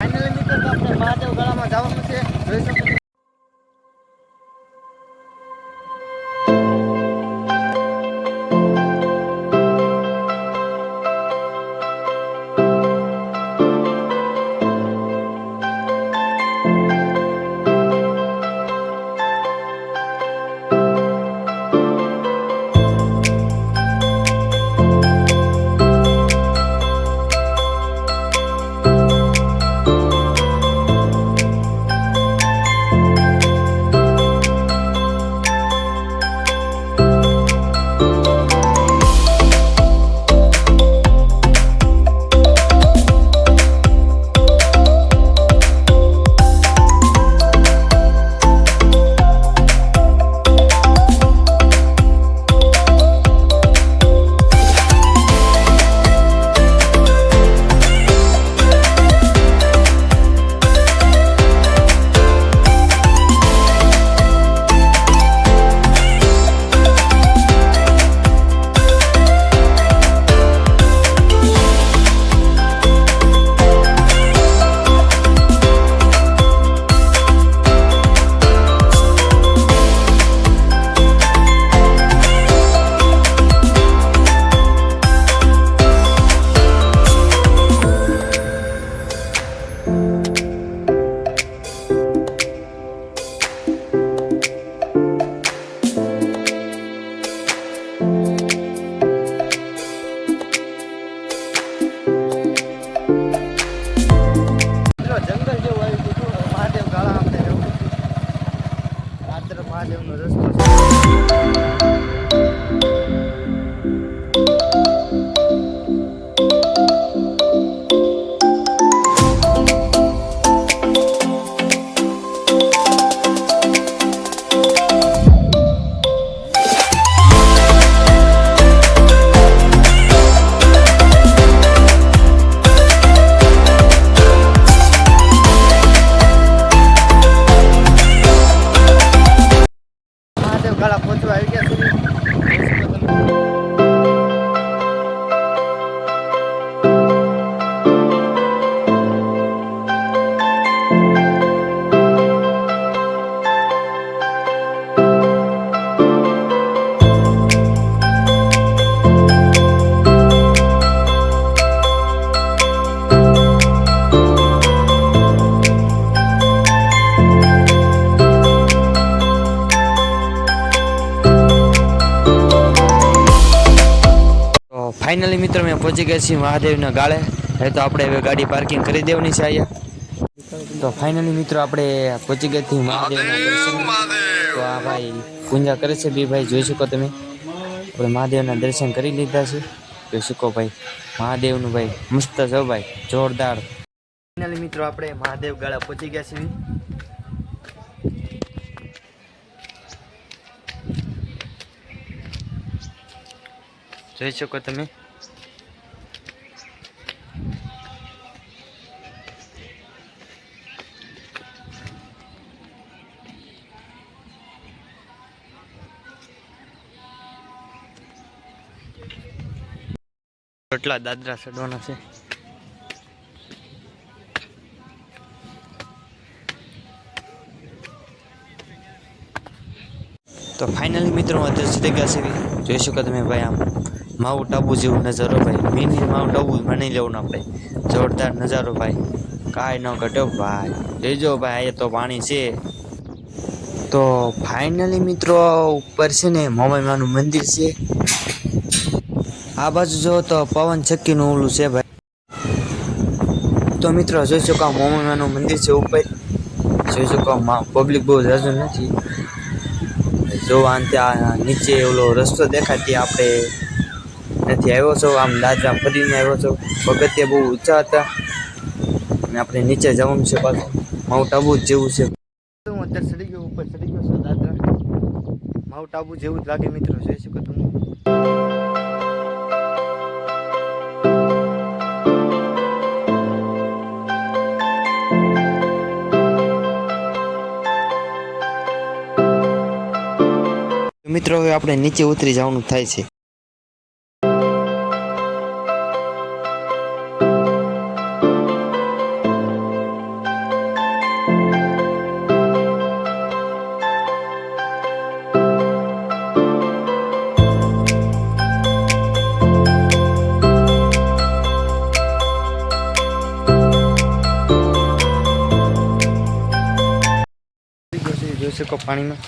Finally મિત્રો તો આપણે મહાદેવ ગળામાં જવાનું છે. જોઈ શકો હતું. ફાઇનલી મિત્રો મેં પહોંચી ગયા છીએ મહાદેવના ગાળે. હવે તો આપણે હવે ગાડી પાર્કિંગ કરી દેવાની છે અહીંયા. તો ફાઇનલી મિત્રો આપણે પહોંચી ગયા છીએ મહાદેવના દર્શન. તો આ ભાઈ પૂજા કરે છે બી ભાઈ જોઈ શકો તમે. આપણે મહાદેવના દર્શન કરી લીધા છે. જોઈ શકો ભાઈ મહાદેવનું ભાઈ મસ્ત છે ભાઈ જોરદાર. ફાઇનલી મિત્રો આપણે મહાદેવ ગાળા પહોંચી ગયા છીએ. જોઈ શકો તમે. કેટલા દાદરા ચડવાના છે? તો ફાઇનલી મિત્રો, અત્યારે સુધી ગયા છે જોઈ શકો તમે ભાઈ આમ. માઉન્ટ આબુ જેવો નજારો ભાઈ. મિની માઉન્ટ આબુ માની લેવું આપણે. જોરદાર નજારો ભાઈ. કાંઈ ન ઘટ્યો ભાઈ. જોઈજો ભાઈ અહીંયા તો પાણી છે. તો ફાઇનલી મિત્રો, ઉપર છે ને મોમાઈમાનું મંદિર છે. આ બાજુ જો તો પવન ચક્કીનું ઓલું છે ભાઈ. તો મિત્રો, જોઈ શકો મોમાઈમાનું મંદિર છે ઉપર. જોઈ શકો પબ્લિક બહુ જાજુ નથી. જો ત્યાં નીચે ઓલો રસ્તો દેખાતી આપણે નથી આવ્યો છો આમ દાદરા ફરીને આવ્યો છો. પગથિયા બહુ ઊંચા હતા. અને આપણે નીચે જવાનું છે પાછું. માઉન્ટ આબુ જ જેવું છે. હું અંદર ચડી ગયો ઉપર ચડી ગયો છું દાદરા. માઉન્ટ આબુ જેવું જ લાગે મિત્રો જોઈ શકો તમે. મિત્રો હવે આપણે નીચે ઉતરી જવાનું થાય છે. જોઈ પાણીમાં.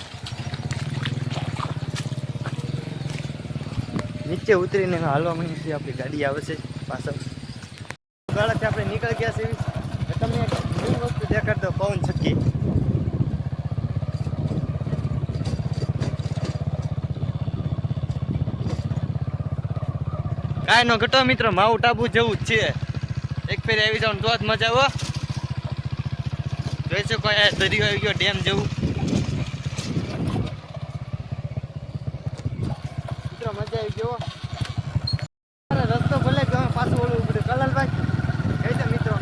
નીચે ઉતરીને હાલવા માંડીએ છીએ, આપણી ગાડી આવે છે પાછળ. ગાળાથી આપણે નીકળી ગયા છે એવી તમને એક નવી વસ્તુ દેખાડતો પવન છક્કી કાંઈ નો ઘટો મિત્રો માઉન્ટ આબુ જેવું જ છે. એક ફેરી આવી જાવ તો જ મજા આવો. જોઈ શકો દરિયો આવી ગયો, ડેમ જેવું. મિત્રો મજા આવી ગયો રસ્તો ભલે ગયો પાછું ઓળવું પડ્યું કલાલભાઈ. મિત્રો.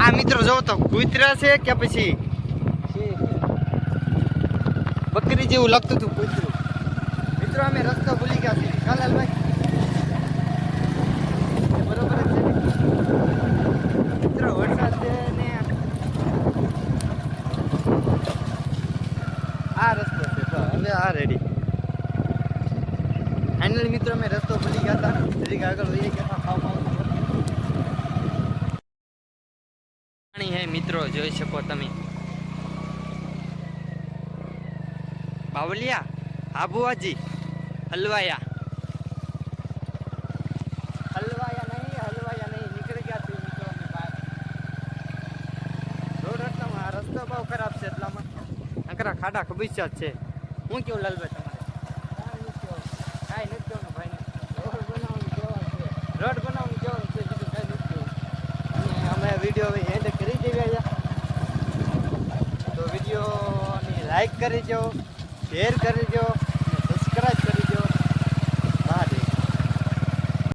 આ મિત્રો જો તો કૂતરા છે કે પછી? બકરી જેવું લાગતું હતું કૂતરું. મિત્રો અમે રસ્તો ભૂલી ગયા છીએ. કલાલભાઈ. બરોબર? મિત્રો વરસાદ છે ને આ રસ્તો છે તો હવે આ રેડી ફાઇનલી મિત્રો, અમે રસ્તો ભૂલી ગયા હતા. જરીક આગળ વહી ગયા હતા, ખાવ પાણી હે મિત્રો, જોઈ શકો તમે. બાવલિયા, આબુઆજી, હલવાયા. હલવાયા નહીં હલવાયા નહીં, નીકળી ગયા છે મિત્રો અમે બહાર. આ રસ્તો બહુ ખરાબ છે એટલામાં. નકરા ખાડા ખબીચા છે. હું કેવું લાલભાઈ તમારે કાંઈ નથી કહેવાનું ભાઈને રોડ બનાવવાનું કેવા છે રોડ બનાવવાનું કેવાનું છે બીજું કાંઈ નથી કહેવું અને અમે વીડિયો હવે એન્ડ કરી દેવી અહીંયા તો વિડીયોની લાઈક કરી જો શેર કરી દો